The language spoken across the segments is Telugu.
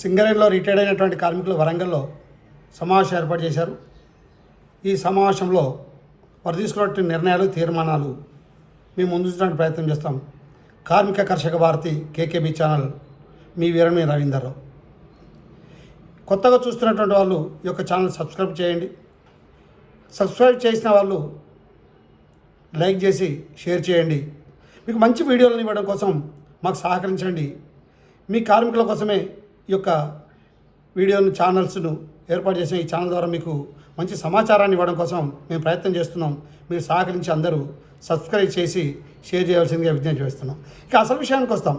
సింగరేణిలో రిటైర్డ్ అయినటువంటి కార్మికులు వరంగల్లో సమావేశం ఏర్పాటు చేశారు. ఈ సమావేశంలో వారు తీసుకున్నటువంటి నిర్ణయాలు తీర్మానాలు మేము ముందుంచడానికి ప్రయత్నం చేస్తాం. కార్మిక కర్షక భారతి కేకేబీ ఛానల్ మీ వీరమే రవీందర్రావు కొత్తగా చూస్తున్నటువంటి వాళ్ళు ఈ యొక్క ఛానల్ సబ్స్క్రైబ్ చేయండి. సబ్స్క్రైబ్ చేసిన వాళ్ళు లైక్ చేసి షేర్ చేయండి. మీకు మంచి వీడియోలను ఇవ్వడం కోసం మాకు సహకరించండి. మీ కార్మికుల కోసమే ఈ యొక్క వీడియోను ఛానల్స్ను ఏర్పాటు చేసిన ఈ ఛానల్ ద్వారా మీకు మంచి సమాచారాన్ని ఇవ్వడం కోసం మేము ప్రయత్నం చేస్తున్నాం. మీరు సహకరించి అందరూ సబ్స్క్రైబ్ చేసి షేర్ చేయవలసిందిగా విజ్ఞప్తి చేస్తున్నాం. ఇక అసలు విషయానికి వస్తాం.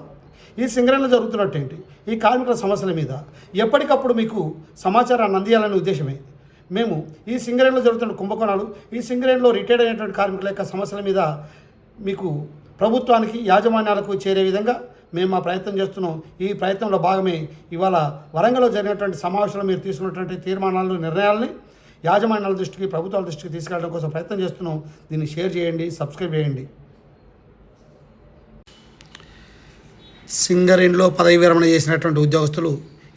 ఈ సింగరేణిలో జరుగుతున్నట్టేంటి? ఈ కార్మికుల సమస్యల మీద ఎప్పటికప్పుడు మీకు సమాచారాన్ని అందియాలనే ఉద్దేశమే. మేము ఈ సింగరేణిలో జరుగుతున్న కుంభకోణాలు ఈ సింగరేణిలో రిటైర్డ్ అయినటువంటి కార్మికుల యొక్క సమస్యల మీద మీకు ప్రభుత్వానికి యాజమాన్యాలకు చేరే విధంగా మేము మా ప్రయత్నం చేస్తున్నాం. ఈ ప్రయత్నంలో భాగమే ఇవాళ వరంగల్లో జరిగినటువంటి సమావేశంలో మీరు తీసుకున్నటువంటి తీర్మానాలు నిర్ణయాలని యాజమాన్యాల దృష్టికి ప్రభుత్వాల దృష్టికి తీసుకెళ్ళడం కోసం ప్రయత్నం చేస్తున్నాం. దీన్ని షేర్ చేయండి సబ్స్క్రైబ్ చేయండి. సింగరేణిలో పదవి విరమణ చేసినటువంటి ఉద్యోగస్తులు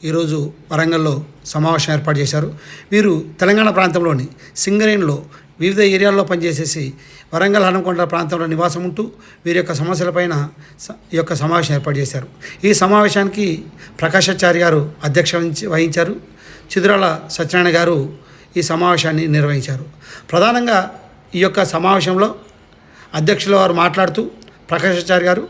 ఈరోజు వరంగల్లో సమావేశం ఏర్పాటు చేశారు. వీరు తెలంగాణ ప్రాంతంలోని సింగరేణిలో వివిధ ఏరియాల్లో పనిచేసేసి వరంగల్ హనుమకొండ ప్రాంతంలో నివాసం ఉంటూ వీరి యొక్క సమస్యలపైన స- ఈ యొక్క సమావేశం ఏర్పాటు చేశారు. ఈ సమావేశానికి ప్రకాశాచారి గారు అధ్యక్ష వహించారు. చిదురాల సత్యనారాయణ గారు ఈ సమావేశాన్ని నిర్వహించారు. ప్రధానంగా ఈ యొక్క సమావేశంలో అధ్యక్షుల వారు మాట్లాడుతూ ప్రకాశాచారి గారు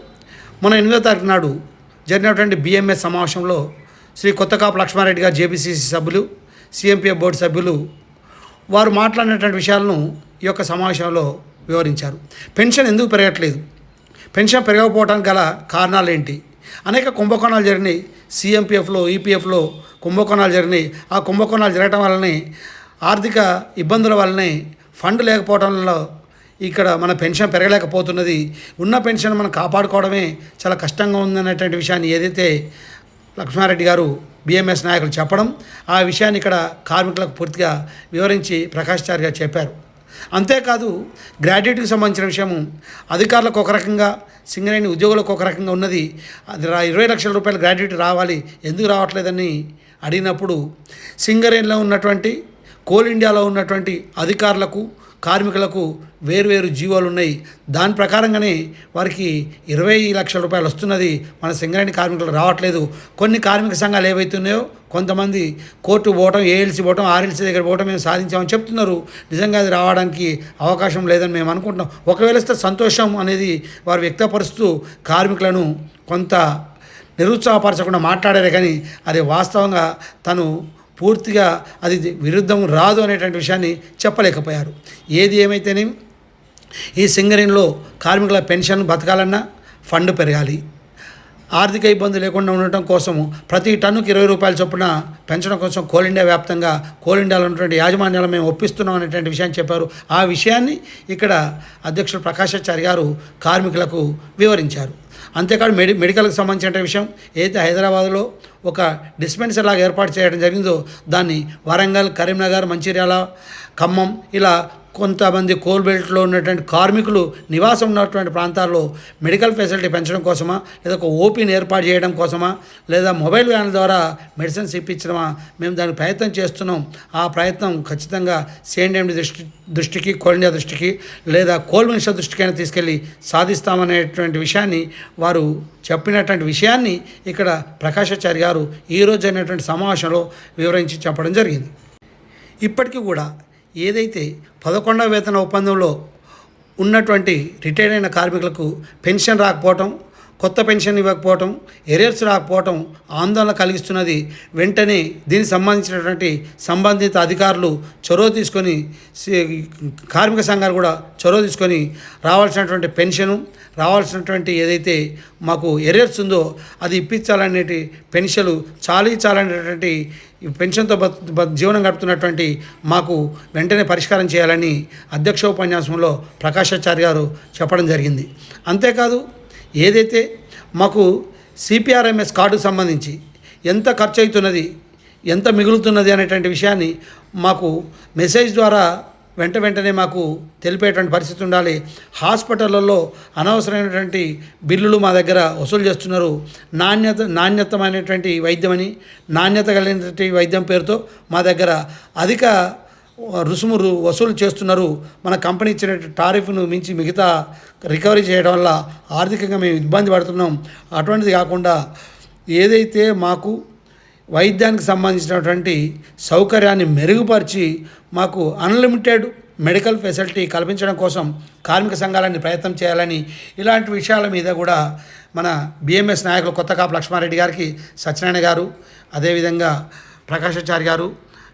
మన ఎనిమిదో తారీఖు నాడు జరిగినటువంటి బిఎంఎస్ సమావేశంలో శ్రీ కొత్తకాపు లక్ష్మారెడ్డి గారు జేబీసీసీ సభ్యులు సిఎంపిఎఫ్ బోర్డు సభ్యులు వారు మాట్లాడినటువంటి విషయాలను ఈ యొక్క సమావేశంలో వివరించారు. పెన్షన్ ఎందుకు పెరగట్లేదు? పెన్షన్ పెరగకపోవడానికి గల కారణాలు ఏంటి? అనేక కుంభకోణాలు జరిగినాయి. సిఎంపిఎఫ్లో ఈపీఎఫ్లో కుంభకోణాలు జరిగినాయి. ఆ కుంభకోణాలు జరగటం వల్లనే ఆర్థిక ఇబ్బందుల వల్లనే ఫండ్ లేకపోవడం వల్ల ఇక్కడ మన పెన్షన్ పెరగలేకపోతున్నది. ఉన్న పెన్షన్ మనం కాపాడుకోవడమే చాలా కష్టంగా ఉందనేటువంటి విషయాన్ని ఏదైతే లక్ష్మారెడ్డి గారు బిఎంఎస్ నాయకులు చెప్పడం ఆ విషయాన్ని ఇక్కడ కార్మికులకు పూర్తిగా వివరించి ప్రకాష్ చార్ గారు చెప్పారు. అంతేకాదు గ్రాడ్యుయేట్కి సంబంధించిన విషయము అధికారులకు ఒక రకంగా సింగరేణి ఉద్యోగులకు ఒక రకంగా ఉన్నది. అది ఇరవై లక్షల రూపాయలు గ్రాడ్యుయేట్ రావాలి ఎందుకు రావట్లేదని అడిగినప్పుడు సింగరేణిలో ఉన్నటువంటి కోల్ ఇండియాలో ఉన్నటువంటి అధికారులకు కార్మికులకు వేరువేరు జీవోలు ఉన్నాయి దాని ప్రకారంగానే వారికి ఇరవై లక్షల రూపాయలు వస్తున్నది. మన సింగరేణి కార్మికులు రావట్లేదు. కొన్ని కార్మిక సంఘాలు ఏవైతున్నాయో కొంతమంది కోర్టు పోవటం ఏఎల్సీ పోవటం ఆర్ఎల్సీ దగ్గర పోవటం మేము సాధించామని చెప్తున్నారు. నిజంగా అది రావడానికి అవకాశం లేదని మేము అనుకుంటున్నాం. ఒకవేళ ఇస్తే సంతోషం అనేది వారు వ్యక్తపరుస్తూ కార్మికులను కొంత నిరుత్సాహపరచకుండా మాట్లాడారే కానీ అది వాస్తవంగా తను పూర్తిగా అది విరుద్ధం రాదు అనేటువంటి విషయాన్ని చెప్పలేకపోయారు. ఏది ఏమైతేనే ఈ సింగరేణిలో కార్మికుల పెన్షన్ బతకాలన్నా ఫండ్ పెరగాలి. ఆర్థిక ఇబ్బంది లేకుండా ఉండటం కోసం ప్రతి టన్నుకి ఇరవై రూపాయల చొప్పున పెంచడం కోసం కోల్ ఇండియా వ్యాప్తంగా కోల్ ఇండియాలో ఉన్నటువంటి యాజమాన్యాలు మేము ఒప్పిస్తున్నాం అనేటువంటి విషయాన్ని చెప్పారు. ఆ విషయాన్ని ఇక్కడ అధ్యక్షుడు ప్రకాశాచారి గారు కార్మికులకు వివరించారు. అంతేకాదు మెడి మెడికల్కి సంబంధించిన విషయం ఏదైతే హైదరాబాద్లో ఒక డిస్పెన్సరీ లాగా ఏర్పాటు చేయడం జరిగిందో దాన్ని వరంగల్ కరీంనగర్ మంచిర్యాల ఖమ్మం ఇలా కొంతమంది కోల్ బెల్ట్లో ఉన్నటువంటి కార్మికులు నివాసం ఉన్నటువంటి ప్రాంతాల్లో మెడికల్ ఫెసిలిటీ పెంచడం కోసమా? లేదా ఒక ఓపీని ఏర్పాటు చేయడం కోసమా? లేదా మొబైల్ వ్యాన్ ద్వారా మెడిసిన్స్ ఇప్పించడమా? మేము దానికి ప్రయత్నం చేస్తున్నాం. ఆ ప్రయత్నం ఖచ్చితంగా సిఎండిఎండి దృష్టి దృష్టికి కోల్ ఇండియా దృష్టికి లేదా కోల్ మినిస్టర్ దృష్టికైనా తీసుకెళ్ళి సాధిస్తామనేటువంటి విషయాన్ని వారు చెప్పినటువంటి విషయాన్ని ఇక్కడ ప్రకాశాచారి గారు ఈరోజు అయినటువంటి సమావేశంలో వివరించి చెప్పడం జరిగింది. ఇప్పటికీ కూడా ఏదైతే పదకొండవ వేతన ఒప్పందంలో ఉన్నటువంటి రిటైర్డ్ అయిన కార్మికులకు పెన్షన్ రాకపోవటం కొత్త పెన్షన్ ఇవ్వకపోవటం ఎరియర్స్ రాకపోవటం ఆందోళన కలిగిస్తున్నది. వెంటనే దీనికి సంబంధించినటువంటి సంబంధిత అధికారులు చొరవ తీసుకొని కార్మిక సంఘాలు కూడా చొరవ తీసుకొని రావాల్సినటువంటి పెన్షను రావాల్సినటువంటి ఏదైతే మాకు ఎరియర్స్ ఉందో అది ఇప్పించాలనేటి పెన్షన్లు చాలీ చాలనేటువంటి పెన్షన్తో జీవనం గడుపుతున్నటువంటి మాకు వెంటనే పరిష్కారం చేయాలని అధ్యక్షోపన్యాసంలో ప్రకాశాచార్య గారు చెప్పడం జరిగింది. అంతేకాదు ఏదైతే మాకు సిపిఆర్ఎంఎస్ కార్డుకు సంబంధించి ఎంత ఖర్చు అవుతున్నది ఎంత మిగులుతున్నది అనేటువంటి విషయాన్ని మాకు మెసేజ్ ద్వారా వెంట వెంటనే మాకు తెలిపేటువంటి పరిస్థితి ఉండాలి. హాస్పిటళ్ళల్లో అనవసరమైనటువంటి బిల్లులు మా దగ్గర వసూలు చేస్తున్నారు. నాణ్యత నాణ్యతమైనటువంటి వైద్యమని నాణ్యత కలిగినటువంటి వైద్యం పేరుతో మా దగ్గర అధిక రుసుము వసూలు చేస్తున్నారు. మన కంపెనీ ఇచ్చిన టారిఫ్ను మించి మిగతా రికవరీ చేయడం వల్ల ఆర్థికంగా మేము ఇబ్బంది పడుతున్నాం. అటువంటిది కాకుండా ఏదైతే మాకు వైద్యానికి సంబంధించినటువంటి సౌకర్యాన్ని మెరుగుపరిచి మాకు అన్లిమిటెడ్ మెడికల్ ఫెసిలిటీ కల్పించడం కోసం కార్మిక సంఘాలని ప్రయత్నం చేయాలని ఇలాంటి విషయాల మీద కూడా మన బిఎంఎస్ నాయకులు కొత్తకాపు లక్ష్మారెడ్డి గారికి సత్యనారాయణ గారు అదేవిధంగా ప్రకాశాచారి గారు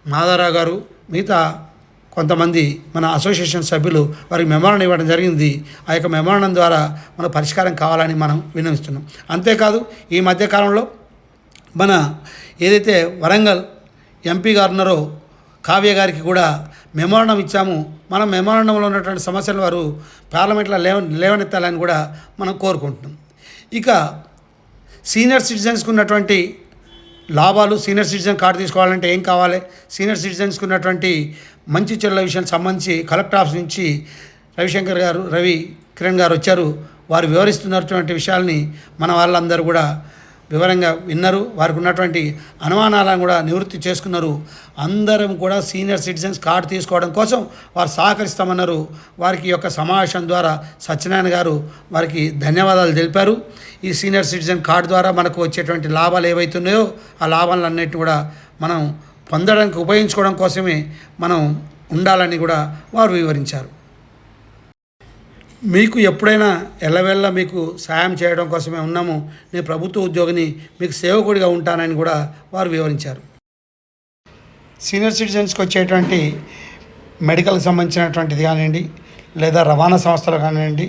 మాధారావు గారు మిగతా కొంతమంది మన అసోసియేషన్ సభ్యులు వారికి మెమోరాండం ఇవ్వడం జరిగింది. ఆ యొక్క మెమోరాండం ద్వారా మన పరిష్కారం కావాలని మనం విన్నవిస్తున్నాం. అంతేకాదు ఈ మధ్యకాలంలో మన ఏదైతే వరంగల్ ఎంపీ గారు ఉన్నారో కావ్య గారికి కూడా మెమోరాండం ఇచ్చాము. మనం మెమోరాండంలో ఉన్నటువంటి సమస్యలు వారు పార్లమెంట్లో లేవ లేవనెత్తాలని కూడా మనం కోరుకుంటున్నాం. ఇక సీనియర్ సిటిజన్స్కి ఉన్నటువంటి లాభాలు సీనియర్ సిటిజన్ కార్డు తీసుకోవాలంటే ఏం కావాలి? సీనియర్ సిటిజన్స్కి ఉన్నటువంటి మంచి చెడుల విషయానికి సంబంధించి కలెక్టర్ ఆఫీస్ నుంచి రవిశంకర్ గారు రవి కిరణ్ గారు వచ్చారు. వారు వివరిస్తున్నటువంటి విషయాల్ని మన వాళ్ళందరూ కూడా వివరంగా విన్నారు. వారికి ఉన్నటువంటి అనుమానాలను కూడా నివృత్తి చేసుకున్నారు. అందరం కూడా సీనియర్ సిటిజన్స్ కార్డు తీసుకోవడం కోసం వారు సహకరిస్తామన్నారు. వారికి యొక్క సమావేశం ద్వారా సత్యనారాయణ గారు వారికి ధన్యవాదాలు తెలిపారు. ఈ సీనియర్ సిటిజన్ కార్డు ద్వారా మనకు వచ్చేటువంటి లాభాలు ఏవైతున్నాయో ఆ లాభాలన్నింటినీ కూడా మనం పొందడానికి ఉపయోగించుకోవడం కోసమే మనం ఉండాలని కూడా వారు వివరించారు. మీకు ఎప్పుడైనా ఎల్లవెల్ల మీకు సాయం చేయడం కోసమే ఉన్నాము. నేను ప్రభుత్వ ఉద్యోగిని మీకు సేవకుడిగా ఉంటానని కూడా వారు వివరించారు. సీనియర్ సిటిజన్స్కి వచ్చేటువంటి మెడికల్కి సంబంధించినటువంటిది కానివ్వండి లేదా రవాణా సంస్థలు కానివ్వండి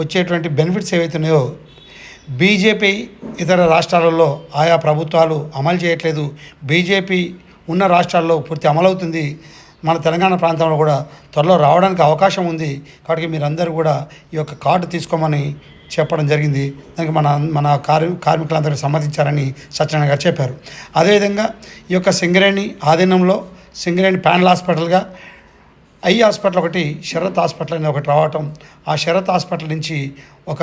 వచ్చేటువంటి బెనిఫిట్స్ ఏవైతే ఉన్నాయో బీజేపీ ఇతర రాష్ట్రాలలో ఆయా ప్రభుత్వాలు అమలు చేయట్లేదు. బీజేపీ ఉన్న రాష్ట్రాల్లో పూర్తి అమలవుతుంది. మన తెలంగాణ ప్రాంతంలో కూడా త్వరలో రావడానికి అవకాశం ఉంది. కాబట్టి మీరందరూ కూడా ఈ యొక్క కార్డు తీసుకోమని చెప్పడం జరిగింది. దానికి మన మన కార్మి కార్మికులందరూ సమ్మతించారని సత్యనారాయణ గారు చెప్పారు. అదేవిధంగా ఈ యొక్క సింగరేణి ఆధీనంలో సింగరేణి ప్యానల్ హాస్పిటల్గా ఐ హాస్పిటల్ ఒకటి శరత్ హాస్పిటల్ అని ఒకటి రావటం ఆ శరత్ హాస్పిటల్ నుంచి ఒక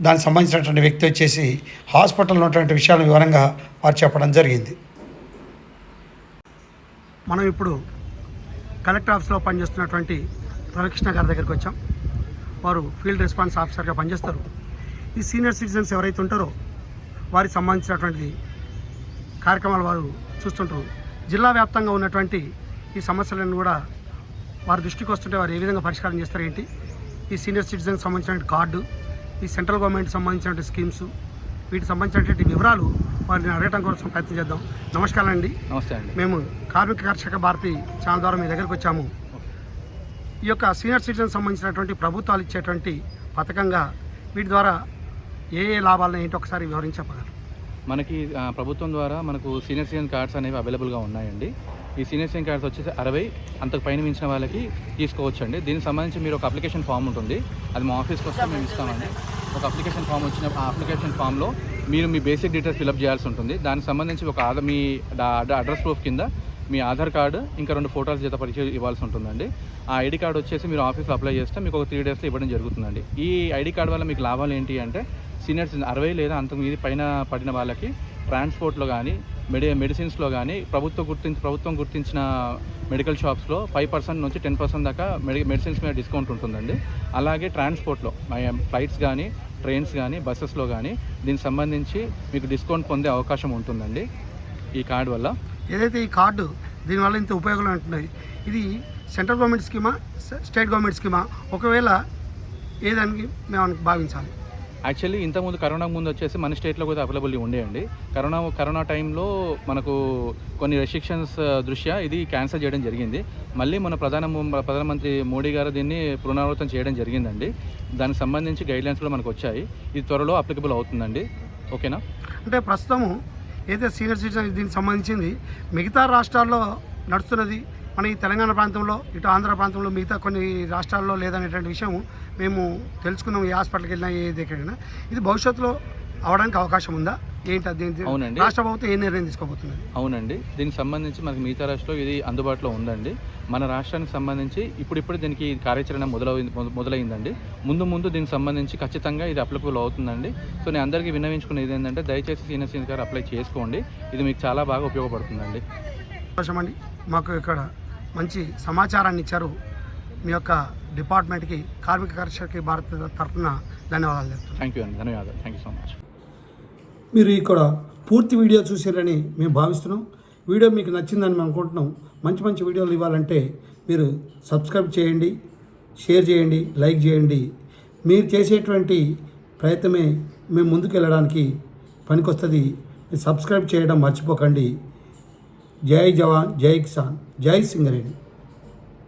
దానికి సంబంధించినటువంటి వ్యక్తి వచ్చేసి హాస్పిటల్లో ఉన్నటువంటి విషయాలను వివరంగా వారు చెప్పడం జరిగింది. మనం ఇప్పుడు కలెక్టర్ ఆఫీస్లో పనిచేస్తున్నటువంటి రవికృష్ణ గారి దగ్గరికి వచ్చాం. వారు ఫీల్డ్ రెస్పాన్స్ ఆఫీసర్గా పనిచేస్తారు. ఈ సీనియర్ సిటిజన్స్ ఎవరైతే ఉంటారో వారికి సంబంధించినటువంటి కార్యక్రమాలు వారు చూస్తుంటారు. జిల్లా వ్యాప్తంగా ఉన్నటువంటి ఈ సమస్యలను కూడా వారి దృష్టికి వస్తుంటే వారు ఏ విధంగా పరిష్కారం చేస్తారు ఏంటి ఈ సీనియర్ సిటిజన్కి సంబంధించిన కార్డు ఈ సెంట్రల్ గవర్నమెంట్ సంబంధించిన స్కీమ్స్ వీటికి సంబంధించినటువంటి వివరాలు వారిని అడగటం కోసం ప్రయత్నం చేద్దాం. నమస్కారం అండి నమస్తే అండి. మేము కార్మిక కర్షక భారతి ఛానల్ ద్వారా మీ దగ్గరకు వచ్చాము. ఈ యొక్క సీనియర్ సిటిజన్ సంబంధించినటువంటి ప్రభుత్వాలు ఇచ్చేటువంటి పథకంగా వీటి ద్వారా ఏ ఏ లాభాలను ఏంటో ఒకసారి వివరించి చెప్పగలరు మనకి ప్రభుత్వం ద్వారా మనకు సీనియర్ సిటిజన్ కార్డ్స్ అనేవి అవైలబుల్గా ఉన్నాయండి. ఈ సీనియర్ సిటిజన్ కార్డ్స్ వచ్చేసి అరవై అంతకు పైన మించిన వాళ్ళకి తీసుకోవచ్చు అండి దీనికి సంబంధించి మీరు ఒక అప్లికేషన్ ఫామ్ ఉంటుంది. అది మా ఆఫీస్కి వస్తే మేము ఇస్తామండి. ఒక అప్లికేషన్ ఫామ్ వచ్చిన ఆ అప్లికేషన్ ఫామ్లో మీరు మీ బేసిక్ డీటెయిల్స్ ఫిల్అప్ చేయాల్సి ఉంటుంది. దానికి సంబంధించి ఒక ఆధార్ మీ అడ్రస్ ప్రూఫ్ కింద మీ ఆధార్ కార్డు ఇంకా రెండు ఫోటోలు చేత పరిచయం ఇవ్వాల్సి ఉంటుందండి. ఆ ఐడి కార్డు వచ్చేసి మీరు ఆఫీస్లో అప్లై చేస్తే మీకు ఒక త్రీ డేస్లో ఇవ్వడం జరుగుతుందండి. ఈ ఐడి కార్డు వల్ల మీకు లాభాలు ఏంటి అంటే సీనియర్స్ అరవై లేదా అంతకు మీది పైన పడిన వాళ్ళకి ట్రాన్స్పోర్ట్లో కానీ మెడి మెడిసిన్స్లో కానీ ప్రభుత్వం గుర్తించి ప్రభుత్వం గుర్తించిన మెడికల్ షాప్స్లో ఫైవ్ పర్సెంట్ నుంచి టెన్ పర్సెంట్ దాకా మెడి మెడిసిన్స్ మీద డిస్కౌంట్ ఉంటుందండి. అలాగే ట్రాన్స్పోర్ట్లో ఫ్లైట్స్ కానీ ట్రైన్స్ కానీ బస్సెస్లో కానీ దీనికి సంబంధించి మీకు డిస్కౌంట్ పొందే అవకాశం ఉంటుందండి ఈ కార్డు వల్ల. ఏదైతే ఈ కార్డు దీనివల్ల ఇంత ఉపయోగాలు ఉంటున్నాయి ఇది సెంట్రల్ గవర్నమెంట్ స్కీమా స్టేట్ గవర్నమెంట్ స్కీమా? ఒకవేళ ఏదానికి మేము భావించాలి. యాక్చువల్లీ ఇంతకుముందు కరోనా ముందు వచ్చేసి మన స్టేట్లో కూడా అవైలబుల్ ఉండేయండి. కరోనా కరోనా టైంలో మనకు కొన్ని రెస్ట్రిక్షన్స్ దృష్ట్యా ఇది క్యాన్సిల్ చేయడం జరిగింది. మళ్ళీ మన ప్రధాన ప్రధానమంత్రి మోడీ గారు దీన్ని పునరావృతం చేయడం జరిగిందండి. దానికి సంబంధించి గైడ్లైన్స్ కూడా మనకు వచ్చాయి. ఇది త్వరలో అప్లికబుల్ అవుతుందండి. ఓకేనా? అంటే ప్రస్తుతము ఏదైతే సీనియర్ సిటిజన్ దీనికి సంబంధించింది మిగతా రాష్ట్రాల్లో నడుస్తున్నది మన ఈ తెలంగాణ ప్రాంతంలో ఇటు ఆంధ్ర ప్రాంతంలో మిగతా కొన్ని రాష్ట్రాల్లో లేదనేటువంటి విషయం మేము తెలుసుకున్నాం ఏ హాస్పిటల్కి వెళ్ళినా ఏ దగ్గర వెళ్ళినా. ఇది భవిష్యత్తులో అవడానికి అవకాశం ఉందా? ఏంటి అది? అవునండి. రాష్ట్ర ప్రభుత్వం ఏ నిర్ణయం తీసుకోబోతున్నది? అవునండి. దీనికి సంబంధించి మనకి మిగతా రాష్ట్రంలో ఇది అందుబాటులో ఉందండి. మన రాష్ట్రానికి సంబంధించి ఇప్పుడిప్పుడు దీనికి కార్యాచరణ మొదలైంది మొదలైందండి. ముందు ముందు దీనికి సంబంధించి ఖచ్చితంగా ఇది అప్లికబుల్ అవుతుందండి. సో నేను అందరికీ విన్నవించుకునేది ఏంటంటే దయచేసి సీనియర్ సీనియర్ గారు అప్లై చేసుకోండి. ఇది మీకు చాలా బాగా ఉపయోగపడుతుందండి. సంతోషం అండి. మాకు ఇక్కడ మంచి సమాచారాన్ని ఇచ్చారు. మీ యొక్క డిపార్ట్మెంట్కి కార్మిక కర్షక భారత్ తరఫున ధన్యవాదాలు చెప్తున్నాను. థ్యాంక్ యూ అండి ధన్యవాదాలు. థ్యాంక్ యూ సో మచ్ మీరు ఇక్కడ పూర్తి వీడియో చూసారని మేము భావిస్తున్నాం. వీడియో మీకు నచ్చిందని మేము అనుకుంటున్నాం. మంచి మంచి వీడియోలు ఇవ్వాలంటే మీరు సబ్స్క్రైబ్ చేయండి షేర్ చేయండి లైక్ చేయండి. మీరు చేసేటువంటి ప్రయత్నమే మేము ముందుకు వెళ్ళడానికి పనికొస్తుంది. మీరు సబ్స్క్రైబ్ చేయడం మర్చిపోకండి. जय जवान जय किसान जय सिंगरेणी